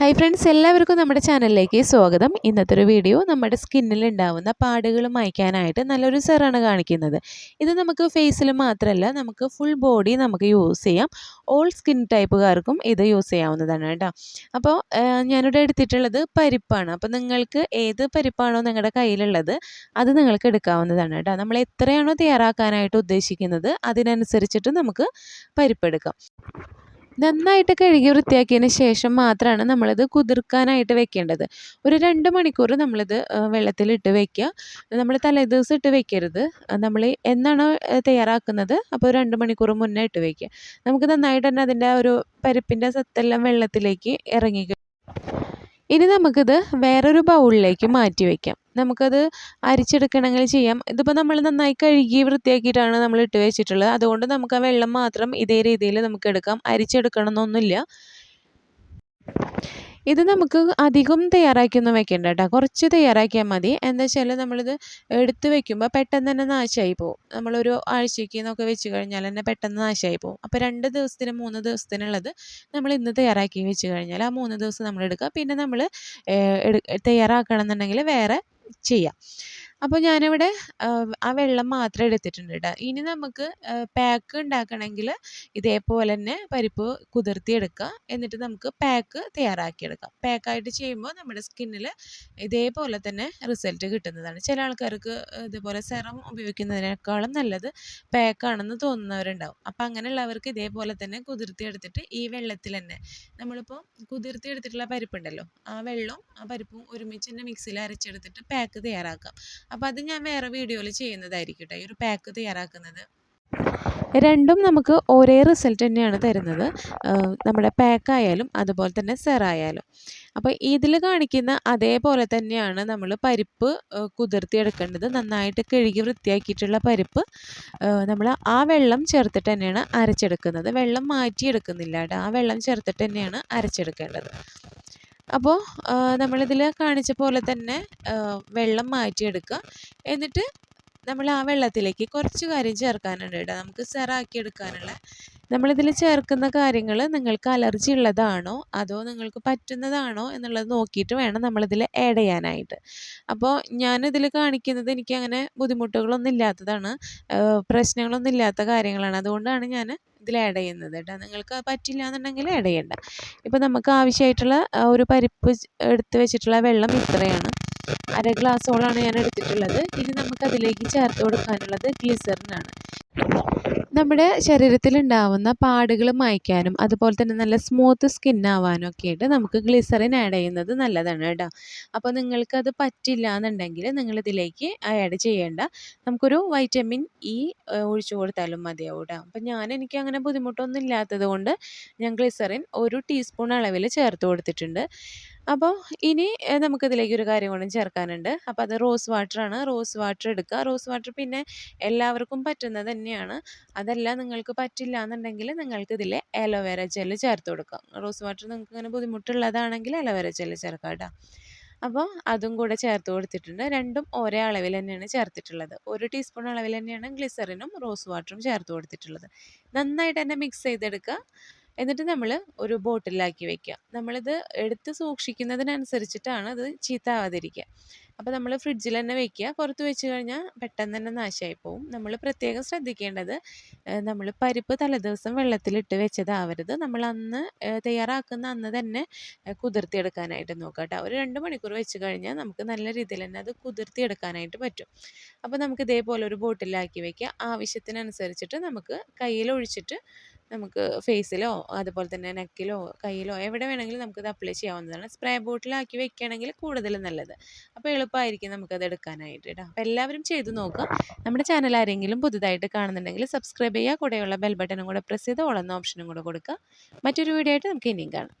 Hi friends എല്ലാവർക്കും നമ്മുടെ ചാനലിലേക്ക് സ്വാഗതം. ഇന്നത്തെ ഒരു വീഡിയോ നമ്മുടെ സ്കിന്നിൽ ഉണ്ടാവുന്ന പാടുകൾ മായ്ക്കാനായിട്ട് നല്ലൊരു സെറാണ് കാണിക്കുന്നത്. ഇത് നമുക്ക് ഫേസിൽ മാത്രമല്ല നമുക്ക് ഫുൾ ബോഡി നമുക്ക് യൂസ് ചെയ്യാം. ഓൾ സ്കിൻ ടൈപ്പുകാർക്കും ഇത് യൂസ് ചെയ്യാവുന്നതാണ് കേട്ടോ. അപ്പോൾ ഞാനിവിടെ എടുത്തിട്ടുള്ളത് പരിപ്പാണ്. അപ്പോൾ നിങ്ങൾക്ക് ഏത് പരിപ്പാണോ നിങ്ങളുടെ കയ്യിലുള്ളത് അത് നിങ്ങൾക്ക് എടുക്കാവുന്നതാണ് കേട്ടോ. നമ്മൾ എത്രയാണോ തയ്യാറാക്കാനായിട്ട് ഉദ്ദേശിക്കുന്നത് അതിനനുസരിച്ചിട്ട് നമുക്ക് പരിപ്പെടുക്കാം നന്നായിട്ട് കഴുകി വൃത്തിയാക്കിയതിന് ശേഷം മാത്രമാണ് നമ്മളിത് കുതിർക്കാനായിട്ട് വെക്കേണ്ടത്. ഒരു രണ്ട് മണിക്കൂർ നമ്മളിത് വെള്ളത്തിലിട്ട് വെക്കുക നമ്മൾ തലേദിവസം ഇട്ട് വെക്കരുത്. നമ്മൾ എന്നാണോ തയ്യാറാക്കുന്നത് അപ്പോൾ രണ്ട് മണിക്കൂർ മുന്നേ ഇട്ട് വെക്കുക നമുക്ക് നന്നായിട്ട് തന്നെ അതിന്റെ ഒരു പരിപ്പിന്റെ സത്തെല്ലാം വെള്ളത്തിലേക്ക് ഇറങ്ങി ഇനി നമുക്കിത് വേറൊരു ബൗളിലേക്ക് മാറ്റി വയ്ക്കാം നമുക്കത് അരിച്ചെടുക്കണമെങ്കിൽ ചെയ്യാം. ഇതിപ്പോൾ നമ്മൾ നന്നായി കഴുകി വൃത്തിയാക്കിയിട്ടാണ് നമ്മൾ ഇട്ട് വെച്ചിട്ടുള്ളത്. അതുകൊണ്ട് നമുക്ക് ആ വെള്ളം മാത്രം ഇതേ രീതിയിൽ നമുക്ക് എടുക്കാം. അരിച്ചെടുക്കണം എന്നൊന്നുമില്ല ഇത് നമുക്ക് അധികം തയ്യാറാക്കിയൊന്നും വെക്കേണ്ട കേട്ടോ. കുറച്ച് തയ്യാറാക്കിയാൽ മതി. എന്താ വെച്ചാൽ നമ്മളിത് എടുത്ത് വെക്കുമ്പോൾ പെട്ടെന്ന് തന്നെ നാശമായി പോകും നമ്മളൊരു ആഴ്ചയ്ക്ക് എന്നൊക്കെ വെച്ച് കഴിഞ്ഞാൽ തന്നെ പെട്ടെന്ന് നാശമായി പോകും അപ്പോൾ രണ്ട് ദിവസത്തിന് മൂന്ന് ദിവസത്തിനുള്ളത് നമ്മൾ ഇന്ന് തയ്യാറാക്കി വെച്ച് കഴിഞ്ഞാൽ ആ മൂന്ന് ദിവസം നമ്മൾ എടുക്കുക. പിന്നെ നമ്മൾ തയ്യാറാക്കണം എന്നുണ്ടെങ്കിൽ വേറെ ചെയ്യാം. അപ്പോൾ ഞാനിവിടെ ആ വെള്ളം മാത്രം എടുത്തിട്ടുണ്ട് കേട്ടോ ഇനി നമുക്ക് പാക്ക് ഉണ്ടാക്കണമെങ്കിൽ ഇതേപോലെ തന്നെ പരിപ്പ് കുതിർത്തിയെടുക്കുക എന്നിട്ട് നമുക്ക് പാക്ക് തയ്യാറാക്കിയെടുക്കാം. പാക്കായിട്ട് ചെയ്യുമ്പോൾ നമ്മുടെ സ്കിന്നിൽ ഇതേപോലെ തന്നെ റിസൾട്ട് കിട്ടുന്നതാണ്. ചില ആൾക്കാർക്ക് ഇതുപോലെ സെറം ഉപയോഗിക്കുന്നതിനേക്കാളും നല്ലത് പാക്കാണെന്ന് തോന്നുന്നവരുണ്ടാവും. അപ്പോൾ അങ്ങനെയുള്ളവർക്ക് ഇതേപോലെ തന്നെ കുതിർത്തിയെടുത്തിട്ട് ഈ വെള്ളത്തിൽ തന്നെ നമ്മളിപ്പോൾ കുതിർത്തിയെടുത്തിട്ടുള്ള പരിപ്പുണ്ടല്ലോ ആ വെള്ളവും ആ പരിപ്പും ഒരുമിച്ച് തന്നെ മിക്സിയിൽ അരച്ചെടുത്തിട്ട് പാക്ക് തയ്യാറാക്കാം. അപ്പോൾ അത് ഞാൻ വേറെ വീഡിയോയിൽ ചെയ്യുന്നതായിരിക്കും ഈ ഒരു പാക്ക് തയ്യാറാക്കുന്നത്. രണ്ടും നമുക്ക് ഒരേ റിസൾട്ട് തന്നെയാണ് തരുന്നത്. നമ്മുടെ പാക്കായാലും അതുപോലെ തന്നെ സെറായാലും അപ്പോൾ ഇതിൽ കാണിക്കുന്ന അതേപോലെ തന്നെയാണ് നമ്മൾ പരിപ്പ് കുതിർത്തിയെടുക്കേണ്ടത്. നന്നായിട്ട് കഴുകി വൃത്തിയാക്കിയിട്ടുള്ള പരിപ്പ് നമ്മൾ ആ വെള്ളം ചേർത്തിട്ട് തന്നെയാണ് അരച്ചെടുക്കുന്നത്. വെള്ളം മാറ്റിയെടുക്കുന്നില്ല ആ വെള്ളം ചേർത്തിട്ട് തന്നെയാണ് അരച്ചെടുക്കേണ്ടത്. അപ്പോൾ നമ്മളിതിൽ കാണിച്ച പോലെ തന്നെ വെള്ളം മാറ്റിയെടുക്കുക എന്നിട്ട് നമ്മൾ ആ വെള്ളത്തിലേക്ക് കുറച്ച് കാര്യം ചേർക്കാനുണ്ട് കേട്ടോ. നമുക്ക് സെറാക്കി എടുക്കാനുള്ള നമ്മളിതിൽ ചേർക്കുന്ന കാര്യങ്ങൾ നിങ്ങൾക്ക് അലർജി ഉള്ളതാണോ അതോ നിങ്ങൾക്ക് പറ്റുന്നതാണോ എന്നുള്ളത് നോക്കിയിട്ട് വേണം നമ്മളിതിൽ ആഡ് ചെയ്യാനായിട്ട്. അപ്പോൾ ഞാനിതിൽ കാണിക്കുന്നത് എനിക്ക് അങ്ങനെ ബുദ്ധിമുട്ടുകളൊന്നും ഇല്ലാത്തതാണ്. പ്രശ്നങ്ങളൊന്നും ഇല്ലാത്ത കാര്യങ്ങളാണ്. അതുകൊണ്ടാണ് ഞാൻ ഇതിൽ ആഡ് ചെയ്യുന്നത് കേട്ടോ. നിങ്ങൾക്ക് പറ്റില്ല എന്നുണ്ടെങ്കിൽ ആഡ് ചെയ്യണ്ട. ഇപ്പോൾ നമുക്ക് ആവശ്യമായിട്ടുള്ള ഒരു പരിപ്പ് എടുത്ത് വെച്ചിട്ടുള്ള വെള്ളം ഇത്രയാണ്. അര ഗ്ലാസോളാണ് ഞാൻ എടുത്തിട്ടുള്ളത് ഇനി നമുക്കതിലേക്ക് ചേർത്ത് കൊടുക്കാനുള്ളത് ഗ്ലിസറിനാണ് നമ്മുടെ ശരീരത്തിലുണ്ടാവുന്ന പാടുകൾ മായ്ക്കാനും അതുപോലെ തന്നെ നല്ല സ്മൂത്ത് സ്കിൻ ആവാനും ഒക്കെ ആയിട്ട് നമുക്ക് ഗ്ലിസറിൻ ആഡ് ചെയ്യുന്നത് നല്ലതാണ് കേട്ടോ. അപ്പോൾ നിങ്ങൾക്കത് പറ്റില്ല എന്നുണ്ടെങ്കിൽ നിങ്ങളിതിലേക്ക് ആഡ് ചെയ്യേണ്ട. നമുക്കൊരു വൈറ്റമിൻ ഇ ഒഴിച്ചു കൊടുത്താലും മതിയാവും കേട്ടോ. അപ്പം ഞാൻ എനിക്ക് അങ്ങനെ ബുദ്ധിമുട്ടൊന്നും ഇല്ലാത്തത് കൊണ്ട് ഞാൻ ഗ്ലിസറിൻ ഒരു ടീസ്പൂൺ അളവിൽ ചേർത്ത് കൊടുത്തിട്ടുണ്ട്. അപ്പോൾ ഇനി നമുക്കിതിലേക്ക് ഒരു കാര്യം കൂടി ചേർക്കാനുണ്ട്. അപ്പോൾ അത് റോസ് വാട്ടറാണ് റോസ് വാട്ടർ എടുക്കുക. റോസ് വാട്ടർ പിന്നെ എല്ലാവർക്കും പറ്റുന്നത് തന്നെയാണ്. അതല്ല നിങ്ങൾക്ക് പറ്റില്ല എന്നുണ്ടെങ്കിൽ നിങ്ങൾക്ക് ഇതിൽ അലോവേര ജെല്ല് ചേർത്ത് കൊടുക്കാം. റോസ് വാട്ടർ നിങ്ങൾക്ക് ഇങ്ങനെ ബുദ്ധിമുട്ടുള്ളതാണെങ്കിൽ അലോവേര ജെല്ല് ചേർക്കാം കേട്ടോ. അപ്പോൾ അതും കൂടെ ചേർത്ത് കൊടുത്തിട്ടുണ്ട്. രണ്ടും ഒരേ അളവിൽ തന്നെയാണ് ചേർത്തിട്ടുള്ളത്. ഒരു ടീസ്പൂൺ അളവിൽ തന്നെയാണ് ഗ്ലിസറിനും റോസ് വാട്ടറും ചേർത്ത് കൊടുത്തിട്ടുള്ളത്. നന്നായിട്ട് തന്നെ മിക്സ് ചെയ്തെടുക്കുക. എന്നിട്ട് നമ്മൾ ഒരു ബോട്ടിലാക്കി വെക്കുക. നമ്മളിത് എടുത്ത് സൂക്ഷിക്കുന്നതിനനുസരിച്ചിട്ടാണ് അത് ചീത്താവാതിരിക്കുക. അപ്പോൾ നമ്മൾ ഫ്രിഡ്ജിൽ തന്നെ വെക്കുക പുറത്ത് വെച്ച് കഴിഞ്ഞാൽ പെട്ടെന്ന് തന്നെ നാശമായി പോവും നമ്മൾ പ്രത്യേകം ശ്രദ്ധിക്കേണ്ടത് നമ്മൾ പരിപ്പ് തലേദിവസം വെള്ളത്തിലിട്ട് വെച്ചതാവരുത്. നമ്മൾ അന്ന് തയ്യാറാക്കുന്ന അന്ന് തന്നെ കുതിർത്തിയെടുക്കാനായിട്ട് നോക്കുക കേട്ടോ ഒരു രണ്ട് മണിക്കൂർ വെച്ച് കഴിഞ്ഞാൽ നമുക്ക് നല്ല രീതിയിൽ തന്നെ അത് കുതിർത്തിയെടുക്കാനായിട്ട് പറ്റും. അപ്പോൾ നമുക്ക് ഇതേപോലെ ഒരു ബോട്ടിലാക്കി വെക്കുക ആവശ്യത്തിനനുസരിച്ചിട്ട് നമുക്ക് കയ്യിൽ ഒഴിച്ചിട്ട് നമുക്ക് ഫേസിലോ അതുപോലെ തന്നെ നെക്കിലോ കയ്യിലോ എവിടെ വേണമെങ്കിലും നമുക്കത് അപ്ലൈ ചെയ്യാവുന്നതാണ്. സ്പ്രേ ബോട്ടിലാക്കി വെക്കുകയാണെങ്കിൽ കൂടുതൽ നല്ലത്. അപ്പോൾ എളുപ്പമായിരിക്കും നമുക്കത് എടുക്കാനായിട്ട് കേട്ടോ അപ്പോൾ എല്ലാവരും ചെയ്തു നോക്കുക. നമ്മുടെ ചാനൽ ആരെങ്കിലും പുതുതായിട്ട് കാണുന്നുണ്ടെങ്കിൽ സബ്സ്ക്രൈബ് ചെയ്യുക. കൂടെയുള്ള ബെൽ ബട്ടണും കൂടെ പ്രസ് ചെയ്ത് ഓളെന്ന ഓപ്ഷനും കൂടെ കൊടുക്കുക. മറ്റൊരു വീഡിയോ ആയിട്ട് നമുക്ക് ഇനിയും കാണാം.